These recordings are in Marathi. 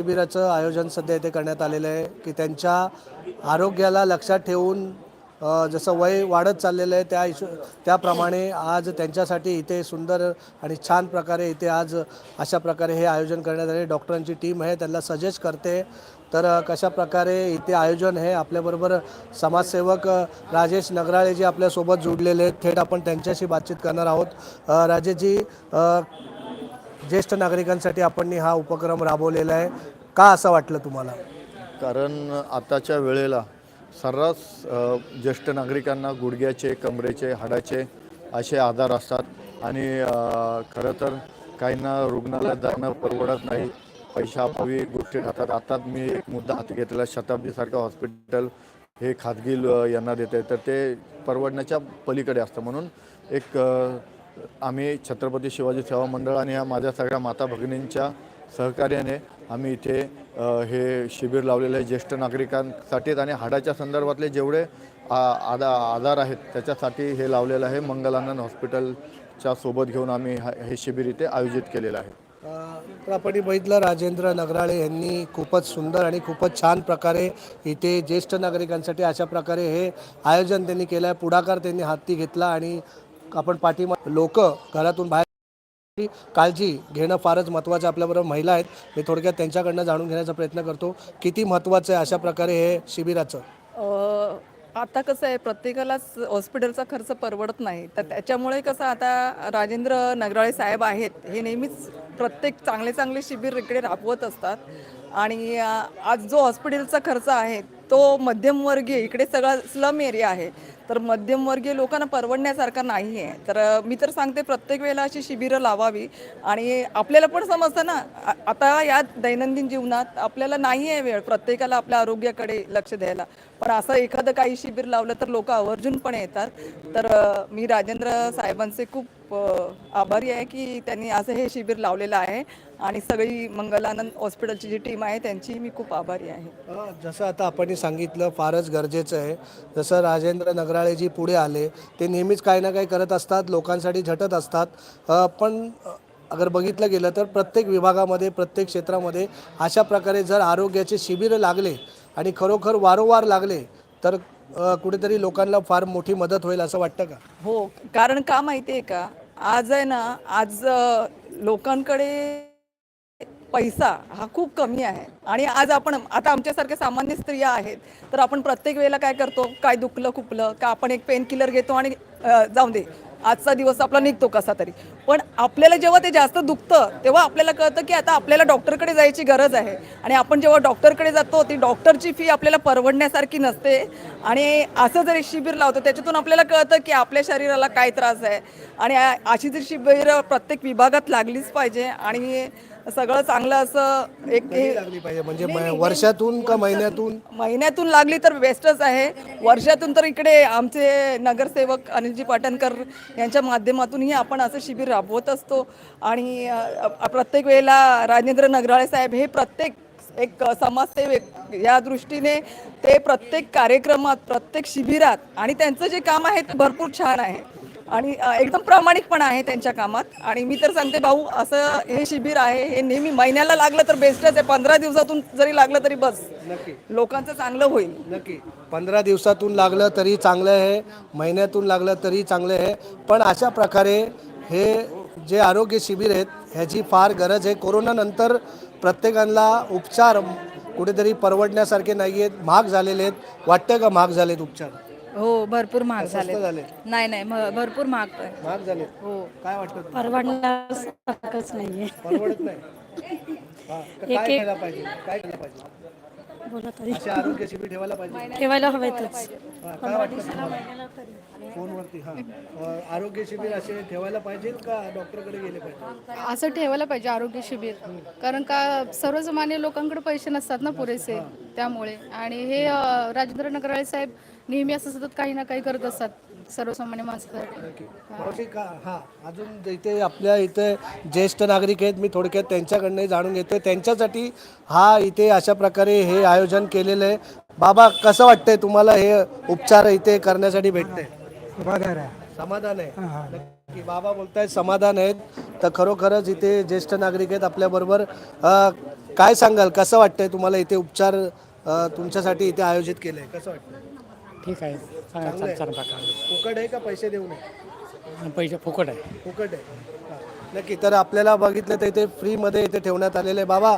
शिबिराचं आयोजन सध्या इथे करण्यात आलेलं आहे की त्यांच्या आरोग्याला लक्षात ठेवून जसं वय वाढत चाललेलं आहे त्या हिशो त्याप्रमाणे आज त्यांच्यासाठी इथे सुंदर आणि छान प्रकारे इथे आज अशा प्रकारे हे आयोजन करण्यात आले. डॉक्टरांची टीम आहे त्यांना सजेस्ट करते. तर कशा प्रकारे इथे आयोजन आहे आपल्याबरोबर समाजसेवक राजेश नगराळे जे आपल्यासोबत जोडलेले आहेत थेट आपण त्यांच्याशी बातचीत करणार आहोत. राजेशजी ज्येष्ठ नागरिकांसाठी आपण हा उपक्रम राबवलेला आहे. का असं वाटलं तुम्हाला? कारण आताच्या वेळेला सर्रास ज्येष्ठ नागरिकांना गुडघ्याचे कमरेचे हाडाचे असे आधार असतात. आणि खरं तर काहींना रुग्णालयात जाणं परवडत नाही. पैशाअभावी गोष्टी राहतात. आता मी एक मुद्दा हाती घेतलेला शताब्दीसारखं हॉस्पिटल हे खाजगी ल- यांना देते तर ते परवडण्याच्या पलीकडे असतं. म्हणून एक आम्ही छत्रपती शिवाजी सेवा मंडळ आणि ह्या माझ्या सगळ्या माता भगिनींच्या सहकार्याने आम्ही इथे हे शिबिर लावलेलं आहे ज्येष्ठ नागरिकांसाठीच आणि हाडाच्या संदर्भातले जेवढे आदा आधार आहेत त्याच्यासाठी हे लावलेलं आहे. मंगलानंद हॉस्पिटलच्या सोबत घेऊन आम्ही हे शिबिर इथे आयोजित केलेलं आहे. अ, तर आपण बघितलं राजेंद्र नगराळे यांनी खूपच सुंदर आणि खूपच छान प्रकारे इथे ज्येष्ठ नागरिकांसाठी अशा प्रकारे हे आयोजन त्यांनी केलं आहे. पुढाकार त्यांनी हाती घेतला आणि आपण पाठीमा लोक घरातून बाहेर काळजी घेणं फारच महत्त्वाचं आपल्याबरोबर महिला आहेत. मी थोडक्यात त्यांच्याकडनं जाणून घेण्याचा प्रयत्न करतो. किती महत्त्वाचं आहे अशा प्रकारे हे शिबिराचं? आता कसं आहे प्रत्येकालाच हॉस्पिटलचा खर्च परवडत नाही. तर त्याच्यामुळे कसं आता राजेंद्र नगराळे साहेब आहेत हे नेहमीच प्रत्येक चांगले चांगले शिबिर इकडे राबवत असतात. आणि आज जो हॉस्पिटलचा खर्च आहे तो मध्यमवर्गीय इकडे सगळा स्लम एरिया आहे. तर मध्यमवर्गीय लोकांना परवडण्यासारखा नाही आहे तर मी तर सांगते प्रत्येक वेळेला अशी शिबिरं लावावी. आणि आपल्याला पण समजतं ना आता या दैनंदिन जीवनात आपल्याला नाही आहे वेळ प्रत्येकाला आपल्या आरोग्याकडे लक्ष द्यायला. पण असं एखादं काही शिबिर लावलं तर लोक आवर्जून पण येतात. तर मी राजेंद्र साहेबांचे खूप आभारी आहे की त्यांनी असं हे शिबिर लावलेलं आहे. आणि सगळी मंगलानंद हॉस्पिटलची जी टीम आहे त्यांची मी खूप आभारी आहे. जसं आता आपण सांगितलं फारच गरजेचं आहे. जसं राजेंद्र नगराळे जी पुढे आले ते नेहमीच काही ना काही करत असतात लोकांसाठी झटत असतात. पण अगर बघितलं गेलं तर प्रत्येक विभागामध्ये प्रत्येक क्षेत्रामध्ये अशा प्रकारे जर आरोग्याचे शिबिरं लागले आणि खरोखर वारंवार लागले तर कुठेतरी लोकांना फार मोठी मदत होईल असं वाटतं का? हो कारण का माहिती आहे का? आज आहे ना आज लोकांकडे पैसा हा खूप कमी आहे. आणि आज आपण आता आमच्यासारख्या सामान्य स्त्रिया आहेत तर आपण प्रत्येक वेळेला काय करतो? काय दुखलं खुपलं? का आपण एक पेन किलर घेतो आणि जाऊन दे. आजचा दिवस आपला निघतो कसा तरी. पण आपल्याला जेव्हा ते जास्त दुखतं तेव्हा आपल्याला कळतं की आता आपल्याला डॉक्टरकडे जायची गरज आहे. आणि आपण जेव्हा डॉक्टरकडे जातो ती डॉक्टरची फी आपल्याला परवडण्यासारखी नसते. आणि असं जर शिबिर लावतो त्याच्यातून आपल्याला कळतं की आपल्या शरीराला काय त्रास आहे. आणि अशी जर शिबिर प्रत्येक विभागात लागलीच पाहिजे. आणि सगळं चांगलं असं एक कधी लागली पाहिजे? म्हणजे म- वर्षातून का महिन्यातून? महिन्यातून लागली तर बेस्टच आहे. वर्षातून तर इकडे आमचे नगरसेवक अनिलजी पाटणकर यांच्या माध्यमातूनही आपण असं शिबिर राबवत असतो. आणि अ, प्रत्येक वेळेला राजेंद्र नगराळे साहेब हे प्रत्येक एक समाजसेवक या दृष्टीने ते प्रत्येक कार्यक्रमात प्रत्येक शिबिरात आणि त्यांचं जे काम आहे ते भरपूर छान आहे. आणि एकदम प्रामाणिकपणा आहे त्यांच्या कामात. आणि मी तर सांगते भाऊ असं हे शिबिर आहे हे नेहमी महिन्याला लागलं तर बेस्टच आहे. पंधरा दिवसातून जरी लागलं तरी बस. नक्की. लोकांचं चांगलं होईल. नक्की. पंधरा दिवसातून लागलं तरी चांगलं आहे. महिन्यातून लागलं तरी चांगलं आहे. पण अशा प्रकारे हे जे आरोग्य शिबिर आहेत ह्याची फार गरज आहे. कोरोनानंतर प्रत्येकाला उपचार कुठेतरी परवडण्यासारखे नाही आहेत महाग झालेले आहेत. वाटतं का महाग झालेत उपचार? हो भरपूर महाग झाले झाले नाही नाही म- भरपूर महाग आहे. महाग झाले हो. काय वाटतं तुम्हाला? परवडण्यासारखंच नाहीये. परवडत नाही. हा, तर काय केलं पाहिजे? काय केलं पाहिजे? बोला तरी. असे आरोग्य शिबिर ठेवायला पाहिजे. ठेवायला हवेतच. हा, काय वाटतं तुम्हाला? फोनवरती हा. अ, आरोग्य शिबिर असे ठेवायला पाहिजेत का डॉक्टरकडे गेले पाहिजे? असं ठेवायला पाहिजे आरोग्य शिबिर. कारण का सर्वसामान्य लोकांकडे पैसे नसतात ना पुरेसे त्यामुळे. आणि हे अं, राजेंद्र नगराळे साहेब नेहमी असं सतत काही ना काही करत असतात. सर्वसामान्य माणसासाठी हा अजून इथे आपल्या इथे ज्येष्ठ नागरिक आहेत मी थोडक्यात त्यांच्याकडनं जाणून घेते त्यांच्यासाठी हा इथे अशा प्रकारे हे आयोजन केलेलं आहे. बाबा कसं वाटतंय तुम्हाला हे उपचार इथे करण्यासाठी भेटते समाधान आहे. नक्की बाबा बोलतायत समाधान आहेत. तर खरोखरच इथे ज्येष्ठ नागरिक आहेत आपल्याबरोबर. अ, काय सांगाल? कसं वाटतंय तुम्हाला इथे उपचार अ, तुमच्यासाठी इथे आयोजित केलंय? कसं वाटतं ठीक आहे. चांगलं चांगलं चांगलं प्रकारे फुकट आहे का पैसे देऊ नये पैसे फुकट आहे. फुकट आहे. हा. नक्की तर आपल्याला बघितलं तर इथे फ्रीमध्ये इथे ठेवण्यात आलेलं आहे. बाबा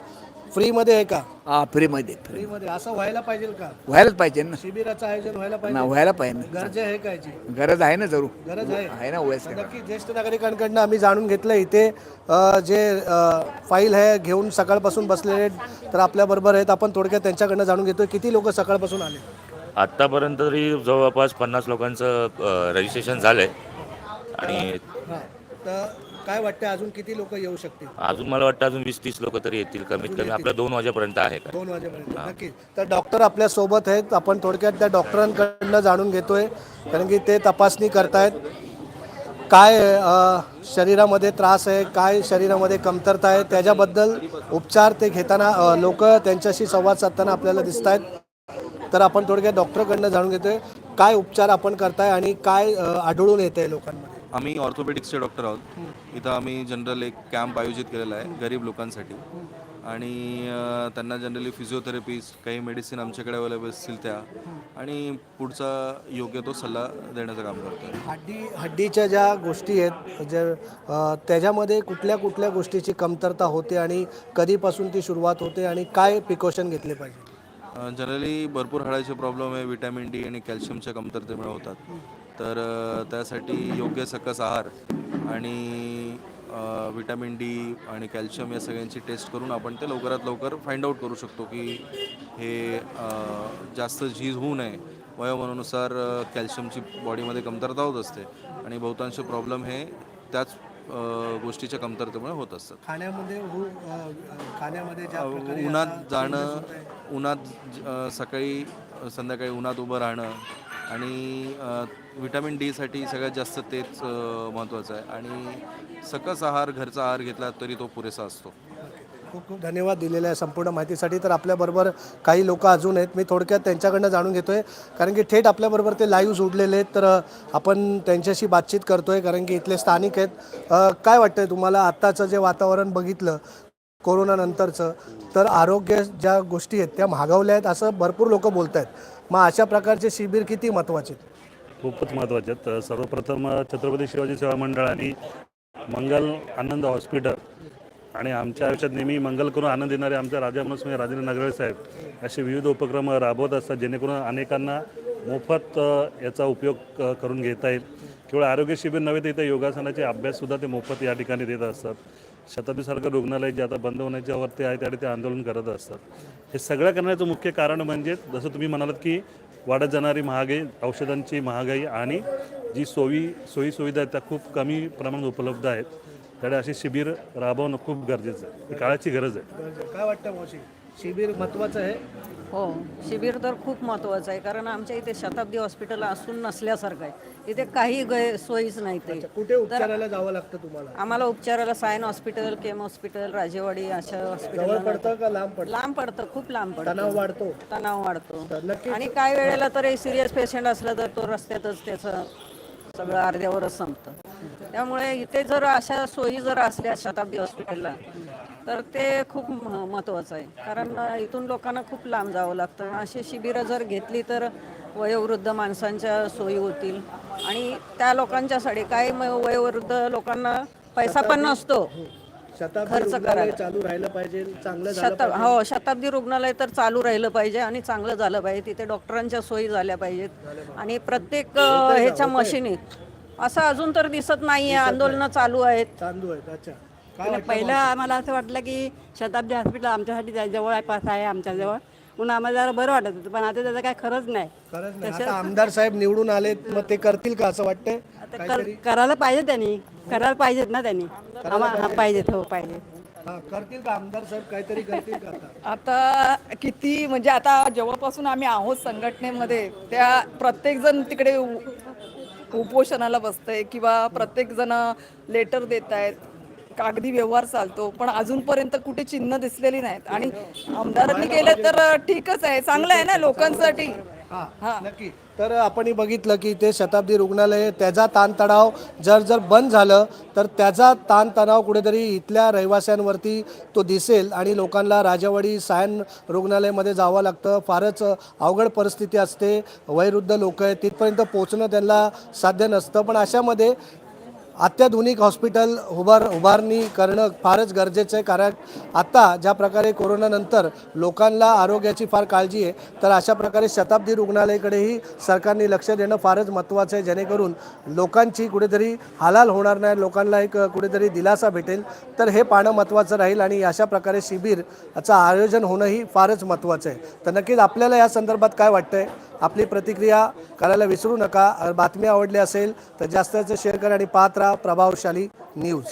फ्रीमध्ये आहे का? हा फ्रीमध्ये फ्री फ्रीमध्ये. असं व्हायला पाहिजे का? व्हायलाच पाहिजे ना. शिबिराचं आयोजन व्हायला ना पाहिजे व्हायला पाहिजे ना. गरज आहे का याची? गरज आहे ना जरूर. गरज आहे. आहे ना वयस्कर नक्की ज्येष्ठ नागरिकांकडनं आम्ही जाणून घेतलं इथे. अ, जे अ, फाईल आहे घेऊन सकाळपासून बसलेले आहेत, तर आपल्याबरोबर आहेत. आपण थोडक्यात त्यांच्याकडनं जाणून घेतोय. किती लोक सकाळपासून आले? आत्तापर्यंत तरी जवळपास पन्नास लोकांचं रजिस्ट्रेशन झालंय. आणि हां तर काय वाटतं अजून किती लोक येऊ शकतील? अजून मला वाटतं अजून वीस तीस लोक तरी येतील कमीत कमी. आपल्या दोन वाजेपर्यंत आहे दोन वाजेपर्यंत तर डॉक्टर आपल्यासोबत आहेत. आपण थोडक्यात त्या डॉक्टरांकडनं जाणून घेतोय कारण की ते तपासणी करतायत. काय शरीरामध्ये त्रास आहे काय शरीरामध्ये कमतरता आहे त्याच्याबद्दल उपचार ते घेताना लोक त्यांच्याशी संवाद साधताना आपल्याला दिसत आहेत तर आपण थोडक्यात डॉक्टरकडनं जाणून घेतोय काय उपचार आपण करताय आणि काय आढळून येत आहे लोकांमध्ये? आम्ही ऑर्थोपेडिक्सचे डॉक्टर आहोत. इथं आम्ही जनरल एक कॅम्प आयोजित केलेला आहे गरीब लोकांसाठी. आणि त्यांना जनरली फिजिओथेरपीज काही मेडिसिन आमच्याकडे अवेलेबल असतील त्या. आणि पुढचा योग्य तो सल्ला देण्याचं काम करतो हड्डी हड्डीच्या ज्या गोष्टी आहेत जे अ, त्याच्यामध्ये कुठल्या कुठल्या गोष्टीची कमतरता होते आणि कधीपासून ती सुरुवात होते आणि काय प्रिकॉशन घेतले पाहिजे? जनरली भरपूर हाडाचे प्रॉब्लेम आहे विटॅमिन डी आणि कॅल्शियमच्या कमतरतेमुळे होतात तर त्यासाठी योग्य सकस आहार आणि विटॅमिन डी आणि कॅल्शियम या सगळ्यांची टेस्ट करून आपण ते लवकरात लवकर फाइंड आऊट करू शकतो की हे जास्त झीज होऊ नये. वयोमानानुसार कॅल्शियमची बॉडीमध्ये कमतरता होत असते. आणि बहुतांश प्रॉब्लेम हे त्याच गोष्टीच्या कमतरतेमुळे होत असतात. खाण्यामध्ये खाण्यामध्ये ज्या प्रकारे उन्हात आता जाणं उन्हात सकाळी संध्याकाळी उन्हात उभं राहणं आणि अ, विटॅमिन डीसाठी सगळ्यात जास्त तेच महत्त्वाचं आहे. आणि सकस आहार घरचा आहार घेतला तरी तो पुरेसा असतो. खूप खूप धन्यवाद दिलेल्या आहे संपूर्ण माहितीसाठी. तर आपल्याबरोबर काही लोक अजून आहेत. मी थोडक्यात त्यांच्याकडनं जाणून घेतोय. कारण की थेट आपल्याबरोबर ते लाईव्ह जोडलेले आहेत. तर आपण त्यांच्याशी बातचीत करतोय. कारण की इथले स्थानिक आहेत. काय वाटतंय तुम्हाला आत्ताचं जे वातावरण बघितलं कोरोनानंतरचं तर आरोग्य ज्या गोष्टी आहेत त्या महागावल्या आहेत असं भरपूर लोक बोलत आहेत मग अशा प्रकारचे शिबिर किती महत्त्वाचे आहेत? खूपच महत्त्वाचे आहेत. सर्वप्रथम छत्रपती शिवाजी सेवा मंडळ आणि मंगल आनंद हॉस्पिटल आणि आमच्या आयुष्यात नेहमी मंगल करून आनंद देणारे आमच्या राजा म्हणून राजेंद्र नगरे साहेब असे विविध उपक्रम राबवत असतात जेणेकरून अनेकांना मोफत याचा उपयोग करून घेता येईल. केवळ आरोग्य शिबिर नव्हे तर इथे योगासनाचे अभ्याससुद्धा ते मोफत या ठिकाणी देत असतात. शताब्दीसारखं रुग्णालय जे आता बंद होण्याच्या वरती आहे त्याकडे ते आंदोलन करत असतात. हे सगळं करण्याचं मुख्य कारण म्हणजे जसं तुम्ही म्हणालात की वाढत जाणारी महागाई औषधांची महागाई आणि जी सोयी सोयी सुविधा आहेत त्या खूप कमी प्रमाणात उपलब्ध आहेत. त्यामुळे असे शिबिर राबवणं खूप गरजेचं आहे. ही काळाची गरज आहे. काय वाटतं मावशी? शिबिर महत्त्वाचं आहे? हो शिबिर तर खूप महत्त्वाचं आहे कारण आमच्या इथे शताब्दी हॉस्पिटल असून नसल्यासारखं आहे. इथे काही गै सोयीच नाही ते. कुठे उपचाराला जावं लागतं तुम्हाला? आम्हाला उपचाराला सायन हॉस्पिटल केम हॉस्पिटल राजेवाडी अशा जवळ हॉस्पिटल पडतं का लांब पडतं? लांब पडतं खूप लांब तणाव पडतं वाढतो. तणाव वाढतो. तर नक्कीच. आणि काही वेळेला तर सिरियस पेशंट असलं तर तो रस्त्यातच त्याचं सगळं अर्ध्यावरच संपतं. त्यामुळे इथे जर अशा सोयी जर असल्या शताब्दी हॉस्पिटलला तर ते खूप महत्त्वाचं आहे. कारण इथून लोकांना खूप लांब जावं लागतं. अशी शिबिरं जर घेतली तर वयोवृद्ध माणसांच्या सोयी होतील. आणि त्या लोकांच्यासाठी काही वयोवृद्ध लोकांना पैसा पण नसतो. खर्च रुग्णालय करायला. चालू राहिलं पाहिजे चांगलं हो शताब्दी रुग्णालय तर चालू राहिलं पाहिजे आणि चांगलं झालं पाहिजे. तिथे डॉक्टरांच्या सोयी झाल्या पाहिजेत. आणि प्रत्येक ह्याच्या मशीनीत असं अजून तर दिसत नाहीये. आंदोलनं चालू आहेत. तांदूळ आहेत. अच्छा. पहिलं आम्हाला असं वाटलं की शताब्दी हॉस्पिटल आमच्यासाठी जवळ आहे पास आहे आमच्याजवळ. म्हणून आम्हाला जरा बरं वाटत होतं पण आता त्याचं काय खरंच नाही. खरंच नाही. आता आमदार साहेब निवडून आलेत मग ते करतील का असं वाटतंय? करायला पाहिजे त्यांनी. करायला पाहिजेत ना त्यांनी. आम्हाला हा, पाहिजेत हो पाहिजे हा करतील का आमदार साहेब? काहीतरी करतील का आता? आता किती म्हणजे आता जेव्हापासून आम्ही आहोत संघटनेमध्ये त्या प्रत्येक जण तिकडे उ- उपोषणाला बसतंय किंवा प्रत्येक जण लेटर देत आहेत कागदी व्यवहार चालतो पण अजूनपर्यंत कुठे चिन्ह दिसलेली नाहीत. आणि आमदारांनी केलं तर ठीकच आहे चांगलं आहे ना लोकांसाठी. हा नक्की. तर आपण बघितलं की ते शताब्दी रुग्णालय त्याचा ताणतणाव जर जर बंद झालं तर त्याचा ताणतणाव कुठेतरी इथल्या रहिवाशांवरती तो दिसेल आणि लोकांना राजावाडी सायन रुग्णालयामध्ये जावं लागतं. फारच अवघड परिस्थिती असते. वयवृद्ध लोक आहेत तिथपर्यंत पोचणं त्यांना साध्य नसतं. पण अशामध्ये अत्याधुनिक हॉस्पिटल उभार उभारणी करणं फारच गरजेचं आहे. कारण आत्ता ज्या प्रकारे कोरोनानंतर लोकांना आरोग्याची फार काळजी आहे तर अशा प्रकारे शताब्दी रुग्णालयाकडेही सरकारने लक्ष देणं फारच महत्त्वाचं आहे. जेणेकरून लोकांची कुठेतरी हालाल होणार नाही लोकांना एक कुठेतरी दिलासा भेटेल. तर हे पाहणं महत्त्वाचं राहील आणि अशा प्रकारे शिबिरचं आयोजन होणंही फारच महत्त्वाचं आहे. तर नक्कीच आपल्याला या संदर्भात काय वाटतं आहे आपली प्रतिक्रिया करायला विसरू नका. बातमी आवडली असेल तर जास्त जास्त शेअर करा आणि पाहत राहा प्रभावशाली न्यूज.